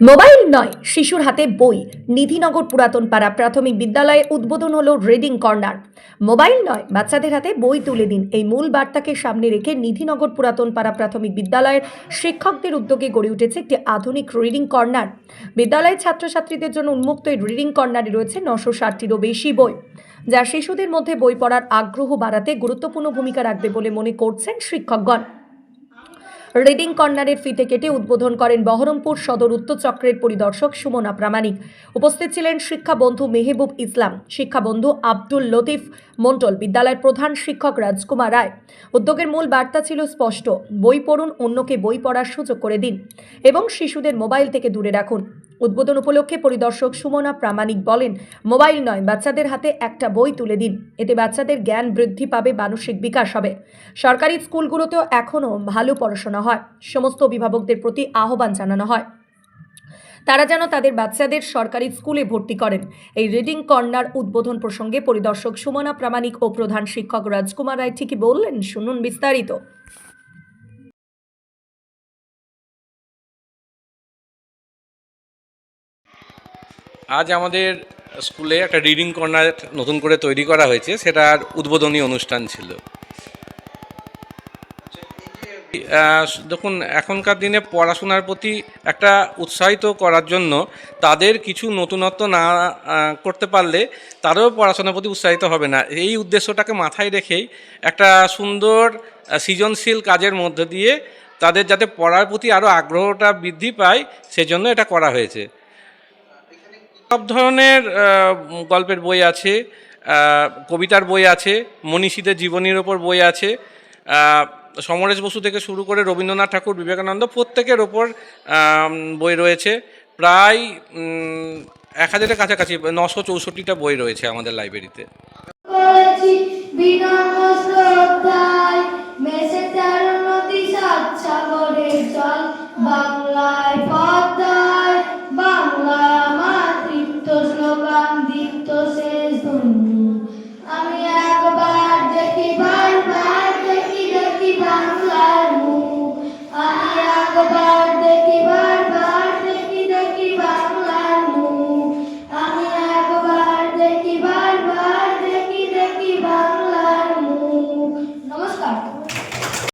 Mobile নয়, শিশুর হাতে বই। নিধিনগর পুরাতন পাড়া প্রাথমিক বিদ্যালয়ে উদ্বোধন হলো রিডিং কর্নার। মোবাইল নয়, বাচ্চাদের হাতে বই তুলে দিন। এই মূল বার্তাকে সামনে রেখে নিধিনগর পুরাতন পাড়া প্রাথমিক বিদ্যালয়ের শিক্ষকদের উদ্যোগে গড়ে উঠেছে একটি আধুনিক রিডিং কর্নার। বিদ্যালয়ের ছাত্রছাত্রীদের জন্য উন্মুক্ত এই রিডিং কর্নারে রয়েছে নশো ষাটটিরও বেশি বই, যা শিশুদের মধ্যে বই পড়ার আগ্রহ বাড়াতে গুরুত্বপূর্ণ ভূমিকা রাখবে বলে মনে করছেন শিক্ষকগণ। রিডিং কর্নারের ফিতে কেটে উদ্বোধন করেন বহরমপুর সদর উত্তর চক্রের পরিদর্শক সুমনা প্রামাণিক। উপস্থিত ছিলেন শিক্ষা বন্ধু মেহেবুব ইসলাম শিক্ষা বন্ধু আব্দুল লতিফ মন্ডল বিদ্যালয়ের প্রধান শিক্ষক রাজকুমার রায়। উদ্যোগের মূল বার্তা ছিল স্পষ্ট, বই পড়ুন, অন্যকে বই পড়ার সুযোগ করে দিন এবং শিশুদের মোবাইল থেকে দূরে রাখুন। উদ্বোধন উপলক্ষে পরিদর্শক সুমনা প্রামাণিক বলেন, মোবাইল নয়, বাচ্চাদের হাতে একটা বই তুলে দিন। এতে বাচ্চাদের জ্ঞান বৃদ্ধি পাবে, মানসিক বিকাশ হবে। সরকারি স্কুলগুলোতেও এখনও ভালো পড়াশোনা হয়। সমস্ত অভিভাবকদের প্রতি আহ্বান জানানো হয়। তারা যেন তাদের বাচ্চাদের সরকারি স্কুলে ভর্তি করেন। এই রিডিং কর্নার উদ্বোধন প্রসঙ্গে পরিদর্শক সুমনা প্রামাণিক ও প্রধান শিক্ষক রাজকুমার রায় ঠিকই বললেন, শুনুন বিস্তারিত। আজ আমাদের স্কুলে একটা রিডিং কর্নার নতুন করে তৈরি করা হয়েছে, সেটার উদ্বোধনী অনুষ্ঠান ছিল। দেখুন, এখনকার দিনে পড়াশোনার প্রতি একটা উৎসাহিত করার জন্য তাদের কিছু নতুনত্ব না করতে পারলে তারাও পড়াশোনার প্রতি উৎসাহিত হবে না। এই উদ্দেশ্যটাকে মাথায় রেখেই একটা সুন্দর সৃজনশীল কাজের মধ্য দিয়ে তাদের যাতে পড়ার প্রতি আরও আগ্রহটা বৃদ্ধি পায়, সেজন্য এটা করা হয়েছে। সব ধরনের গল্পের বই আছে কবিতার বই আছে, মনীষীদের জীবনীর ওপর বই আছে সমরেশ বসু থেকে শুরু করে রবীন্দ্রনাথ ঠাকুর, বিবেকানন্দ প্রত্যেকের ওপর বই রয়েছে। প্রায় এক হাজারের কাছাকাছি, নশো চৌষট্টিটা বই রয়েছে আমাদের লাইব্রেরিতে।